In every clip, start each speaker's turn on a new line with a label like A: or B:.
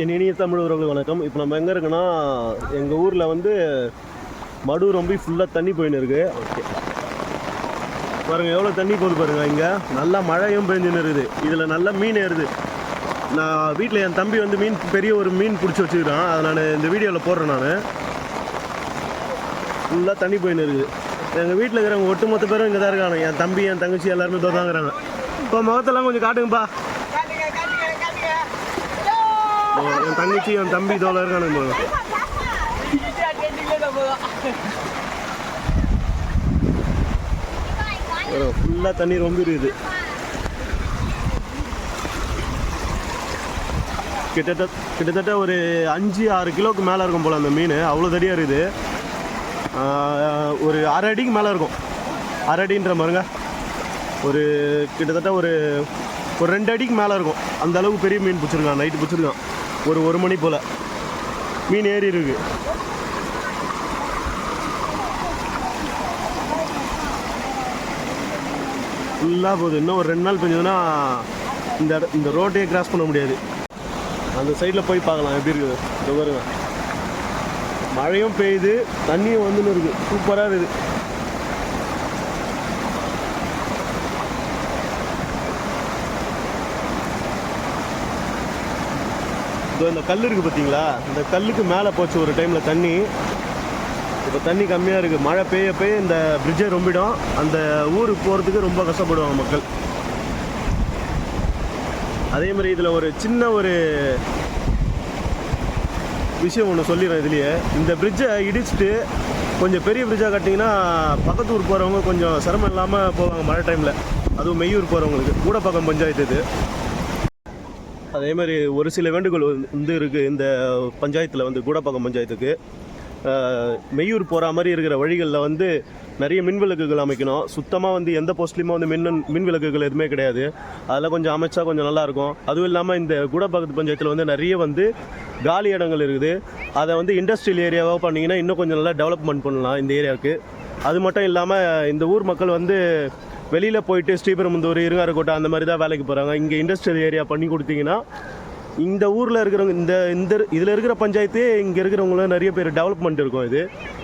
A: என் இனிய தமிழ் உறவுகள் வணக்கம். இப்போ நம்ம எங்கே இருக்குன்னா எங்கள் ஊரில் வந்து மடு ரொம்ப ஃபுல்லாக தண்ணி போயின்னு இருக்கு. ஓகே பாருங்கள் எவ்வளோ தண்ணி போகுது பாருங்கள் இங்கே. நல்லா மழையும் பெஞ்சுன்னு இருக்குது. இதில் நல்லா மீன் ஏறுது. நான் வீட்டில் என் தம்பி வந்து மீன் பெரிய ஒரு மீன் பிடிச்சி வச்சுக்கிறான். அதை நான் இந்த வீடியோவில் போடுறேன் நான். ஃபுல்லாக தண்ணி போயின்னு இருக்குது எங்கள் வீட்டில் இருக்கிறவங்க ஒட்டுமொத்த பேரும் இங்கே தான் இருக்காங்க. என் தம்பி என் தங்கச்சி எல்லாருமே இதோ தான் இருக்கிறாங்க இப்போ முகத்தெல்லாம் கொஞ்சம் காட்டுங்கப்பா. என் தங்கச்சி என் தம்பி தோலை இருக்கானு போல ஃபுல்லாக தண்ணி ரொம்ப இருக்குது கிட்டத்தட்ட கிட்டத்தட்ட ஒரு அஞ்சு ஆறு கிலோவுக்கு மேலே இருக்கும் போல் அந்த மீன். அவ்வளோ தடியாக இருக்குது ஒரு அரை அடிக்கு மேலே இருக்கும். அரை அடின்ற பாருங்க. ஒரு கிட்டத்தட்ட ஒரு ஒரு ரெண்டு அடிக்கு மேலே இருக்கும். அந்த அளவுக்கு பெரிய மீன் பிடிச்சிருக்கான் நைட்டு பிடிச்சிருக்கான். ஒரு ஒரு மணி போல். மீன் ஏறி இருக்கு. ஃபுல்லாக போகுது. இன்னும் ஒரு ரெண்டு நாள் பெஞ்சதுன்னா இந்த இட- இந்த ரோட்டையே கிராஸ் பண்ண முடியாது. அந்த சைடில் போய் பார்க்கலாம். எப்படி இருக்குது? இந்த பாருங்க. மழையும் பெய்யுது. தண்ணியும் வந்துன்னு இருக்குது சூப்பராக இருக்குது. இந்த கல் இருக்குது பார்த்தீங்களா இந்த கல்லுக்கு மேலே போச்சு ஒரு டைமில் தண்ணி. இப்போ தண்ணி கம்மியாக இருக்குது மழை பெய்ய பெய்ய இந்த பிரிட்ஜை ரொம்பிடும். அந்த ஊருக்கு போகிறதுக்கு ரொம்ப கஷ்டப்படுவாங்க மக்கள். அதே மாதிரி இதில் ஒரு சின்ன ஒரு விஷயம் ஒன்று சொல்லிடுறேன் இதுலேயே. இந்த பிரிட்ஜை இடிச்சுட்டு கொஞ்சம் பெரிய பிரிட்ஜாக கட்டிங்கன்னா பக்கத்து ஊர் போகிறவங்க கொஞ்சம் சிரமம் இல்லாமல் போவாங்க மழை டைமில் அதுவும் மெய்யூர் போகிறவங்களுக்கு கூடப்பாக்கம் பஞ்சாயத்து இது. அதே மாதிரி ஒரு சில வேண்டுகோள் வந்து இருக்குது இந்த பஞ்சாயத்தில் வந்து கூடப்பாக்கம் பஞ்சாயத்துக்கு. மெய்யூர் போகிற மாதிரி இருக்கிற வழிகளில் வந்து நிறைய மின் விளக்குகள் அமைக்கணும். சுத்தமாக வந்து எந்த போஸ்ட்லேயுமே வந்து மின் மின் விளக்குகள் எதுவுமே கிடையாது. அதெல்லாம் கொஞ்சம் அமைச்சா கொஞ்சம் நல்லாயிருக்கும் அதுவும் இல்லாமல் இந்த கூடப்பாக்கத்து பஞ்சாயத்தில் வந்து நிறைய வந்து காலி இடங்கள் இருக்குது. அதை வந்து இண்டஸ்ட்ரியல் ஏரியாவாக பண்ணிங்கன்னா இன்னும் கொஞ்சம் நல்லா டெவலப்மெண்ட் பண்ணலாம் இந்த ஏரியாவுக்கு. அது மட்டும் இல்லாமல் இந்த ஊர் மக்கள் வந்து வெளியில் போயிட்டு ஸ்ரீபெரும்புதூர் இருங்காரக்கோட்டை அந்த மாதிரி தான் வேலைக்கு போகிறாங்க இங்கே இண்டஸ்ட்ரியல் ஏரியா பண்ணி கொடுத்தீங்கன்னா இந்த ஊரில் இருக்கிறவங்க இந்த இந்த இதில் இருக்கிற பஞ்சாயத்தே இங்கே இருக்கிறவங்களும் நிறைய பேர் டெவலப்மெண்ட் இருக்கும் இது.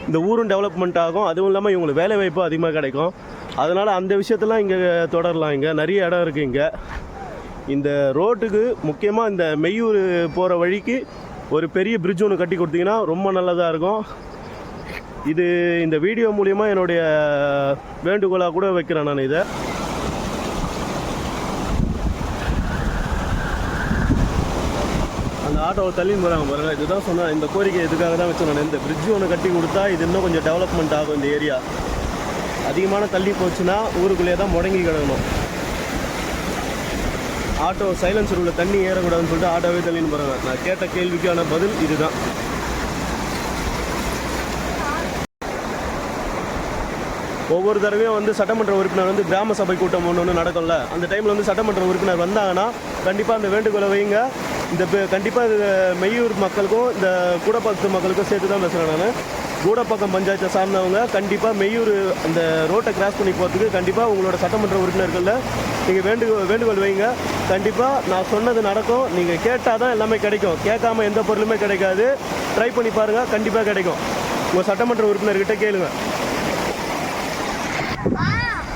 A: இந்த ஊரும் டெவலப்மெண்ட் ஆகும். அதுவும் இல்லாமல் இவங்களுக்கு வேலை வாய்ப்பும் அதிகமாக கிடைக்கும். அதனால் அந்த விஷயத்தெல்லாம் இங்கே தொடரலாம். இங்கே நிறைய இடம் இருக்குது இங்கே. இந்த ரோட்டுக்கு முக்கியமாக இந்த மெய்யூர் போகிற வழிக்கு ஒரு பெரிய பிரிட்ஜ் ஒன்று கட்டி கொடுத்தீங்கன்னா ரொம்ப நல்லதாக இருக்கும். இது இந்த வீடியோ மூலியமா என்னுடைய வேண்டுகோளாக கூட வைக்கிறேன் நான் இதை. அந்த ஆட்டோவை தள்ளி போகிறாங்க பாருங்க. இதுதான் சொன்னேன் இந்த கோரிக்கை இதுக்காக தான் வச்சேன் நான். இந்த பிரிட்ஜு ஒன்று கட்டி கொடுத்தா இது இன்னும் கொஞ்சம் டெவலப்மெண்ட் ஆகும் இந்த ஏரியா அதிகமான தள்ளி போச்சுன்னா ஊருக்குள்ளேயே தான் முடங்கி கிடக்கணும். ஆட்டோ சைலன்சர் உள்ள தண்ணி ஏறக்கூடாதுன்னு சொல்லிட்டு ஆட்டோவே தள்ளின்னு போகிறாங்க நான் கேட்ட கேள்விக்கான பதில் இதுதான். ஒவ்வொரு தடவையும் வந்து சட்டமன்ற உறுப்பினர் வந்து கிராம சபை கூட்டம் ஒன்று ஒன்று நடக்கும்ல. அந்த டைமில் வந்து சட்டமன்ற உறுப்பினர் வந்தாங்கன்னா கண்டிப்பாக அந்த வேண்டுகோளை வைங்க. இந்த கண்டிப்பாக இது மெய்யூர் மக்களுக்கும் இந்த கூடப்பாக்கத்து மக்களுக்கும் சேர்த்து தான் பேசுகிறேன் நான். கூடப்பாக்கம் பஞ்சாயத்தை சார்ந்தவங்க கண்டிப்பாக மெய்யூர் அந்த ரோட்டை கிராஸ் பண்ணி போகிறதுக்கு கண்டிப்பாக உங்களோட சட்டமன்ற உறுப்பினர்களில் நீங்கள் வேண்டுகோள் வேண்டுகோள் வைங்க. கண்டிப்பாக நான் சொன்னது நடக்கும். நீங்கள் கேட்டால் தான் எல்லாமே கிடைக்கும். கேட்காம எந்த பொருளுமே கிடைக்காது. ட்ரை பண்ணி பாருங்கள் கண்டிப்பாக கிடைக்கும். உங்கள் சட்டமன்ற உறுப்பினர்கிட்ட கேளுங்க.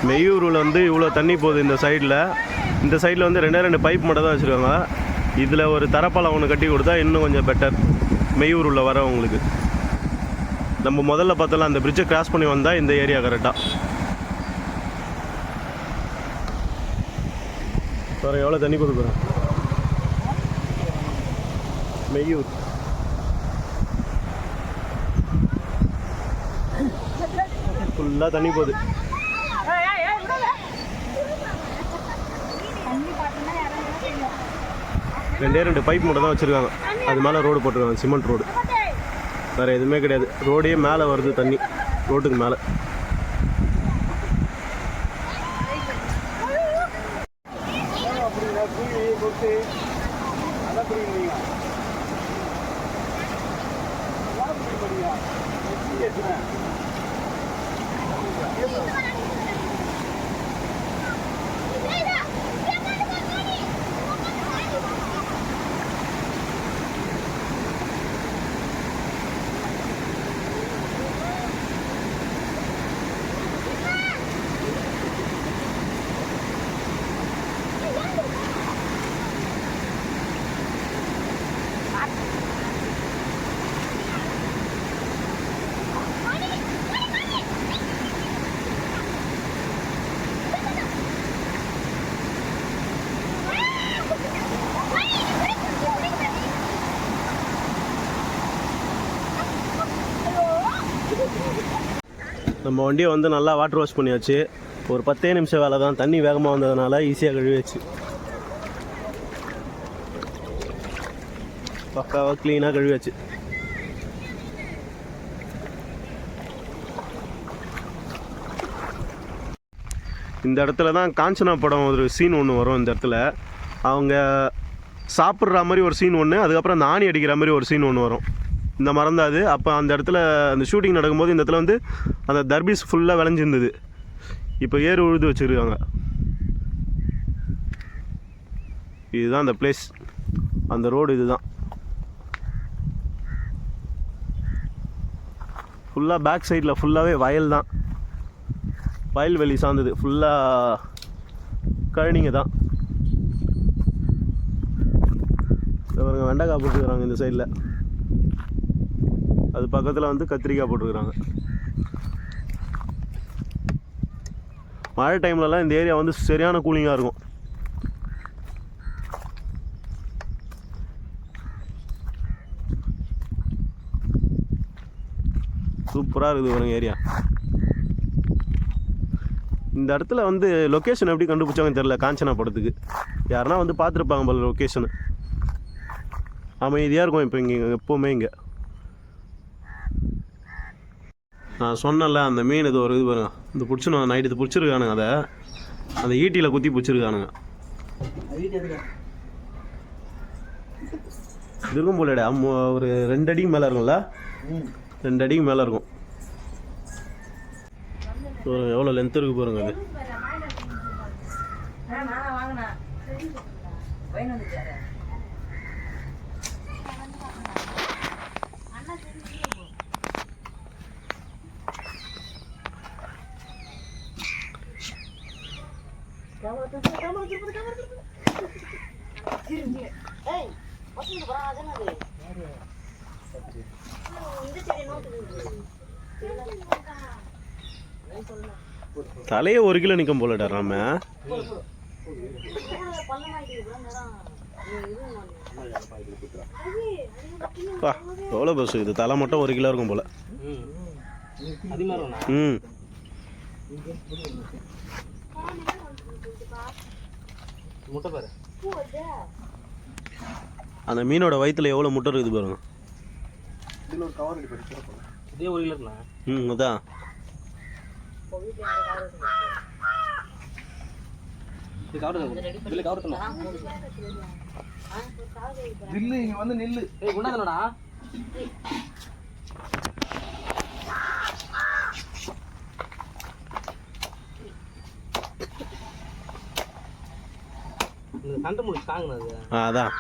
A: மெய்யூரில் வந்து இவ்வளோ தண்ணி போகுது இந்த சைடில் இந்த சைடில் வந்து ரெண்டே ரெண்டு பைப் மட்டும் தான் வச்சுருக்காங்க. இதில் ஒரு தரப்பாலம் ஒன்று கட்டி கொடுத்தா இன்னும் கொஞ்சம் பெட்டர் மெய்யூர் உள்ள வரவங்களுக்கு நம்ம முதல்ல பார்த்தலாம் அந்த பிரிட்ஜை கிராஸ் பண்ணி வந்தால் இந்த ஏரியா கரெக்டாக வேறு எவ்வளோ தண்ணி கொடுக்குறோம் மெய்யூர். ஃபுல்லாக தண்ணி போகுது. ரெண்டே ரெண்டு பைப் மட்டும் தான் வச்சுருக்காங்க. அது மேலே ரோடு போட்டிருக்காங்க சிமெண்ட் ரோடு வேறு எதுவுமே கிடையாது. ரோடே மேலே வருது தண்ணி. ரோட்டுக்கு மேலே. நம்ம வண்டியை வந்து நல்லா வாட்டர் வாஷ் பண்ணியாச்சு. ஒரு பத்தே நிமிஷம் வேலை தான். தண்ணி வேகமாக வந்ததுனால ஈஸியாக கழுவியாச்சு. பக்காவாக க்ளீனாக கழுவியாச்சு. இந்த இடத்துல தான் காஞ்சனா படம் ஒரு சீன் ஒன்று வரும் இந்த இடத்துல. அவங்க சாப்பிட்ற மாதிரி ஒரு சீன் ஒன்று அதுக்கப்புறம் அந்த ஆணி அடிக்கிற மாதிரி ஒரு சீன் ஒன்று வரும். இந்த மரம் தான் அது அப்போ அந்த இடத்துல அந்த ஷூட்டிங் நடக்கும்போது இந்த இடத்துல வந்து அந்த தர்பீஸ் ஃபுல்லாக விளைஞ்சிருந்தது. இப்போ ஏறு உழுது வச்சுருக்காங்க. இதுதான் அந்த பிளேஸ் அந்த ரோடு இதுதான். ஃபுல்லாக பேக் சைடில் ஃபுல்லாகவே வயல் தான். வயல்வெளி சார்ந்தது. ஃபுல்லாக கழனிங்க தான். பாருங்க வெண்டைக்காய் போட்டுக்கிறாங்க இந்த சைடில் அது பக்கத்தில் வந்து கத்திரிக்காய் போட்டுருக்குறாங்க. மழை டைம்லலாம் இந்த ஏரியா வந்து சரியான கூலிங்காக இருக்கும். சூப்பராக இருக்குது பாருங்க ஏரியா இந்த இடத்துல வந்து லொக்கேஷன் எப்படி கண்டுபிடிச்சாங்கன்னு தெரில காஞ்சனா படத்துக்கு. யாருன்னா வந்து பார்த்துருப்பாங்க போல லொக்கேஷனு அமைதியாக இருக்கும் இப்போ இங்கே எப்போவுமே இங்கே. நான் சொன்னேன்ல அந்த மீன் இது ஒரு இது பாருங்க. இந்த பிடிச்சினு நைட்டு இது பிடிச்சிருக்கானுங்க அதை. அந்த ஈட்டியில் குத்தி பிடிச்சிருக்கானுங்க. இது இருக்கும் போலடா. ஒரு ரெண்டு அடிக்கு மேலே இருக்கும்ல? ரெண்டு அடிக்கு மேலே இருக்கும். எவ்வளோ லென்த் இருக்கு பாருங்க அது. தலையே ஒரு கிலோ நிற்கும் போலடா ராம. எவ்வளோ பஸ் இது? தலை மட்டும் ஒரு கிலோ இருக்கும் போல. ம். அந்த மீனோட வயித்துல எவ்வளோ முட்டை இருக்குது பாருங்க.
B: இதே ஒரு கிலோ இருக்குண்ணா.
A: ம் அதான்
B: இது கவர் இதில் கவர் நில்லு இங்க வந்து நில்லு. ஏய் குண்டாதனடா இந்த சண்டை முடிச்சு
A: ஆ அதான்.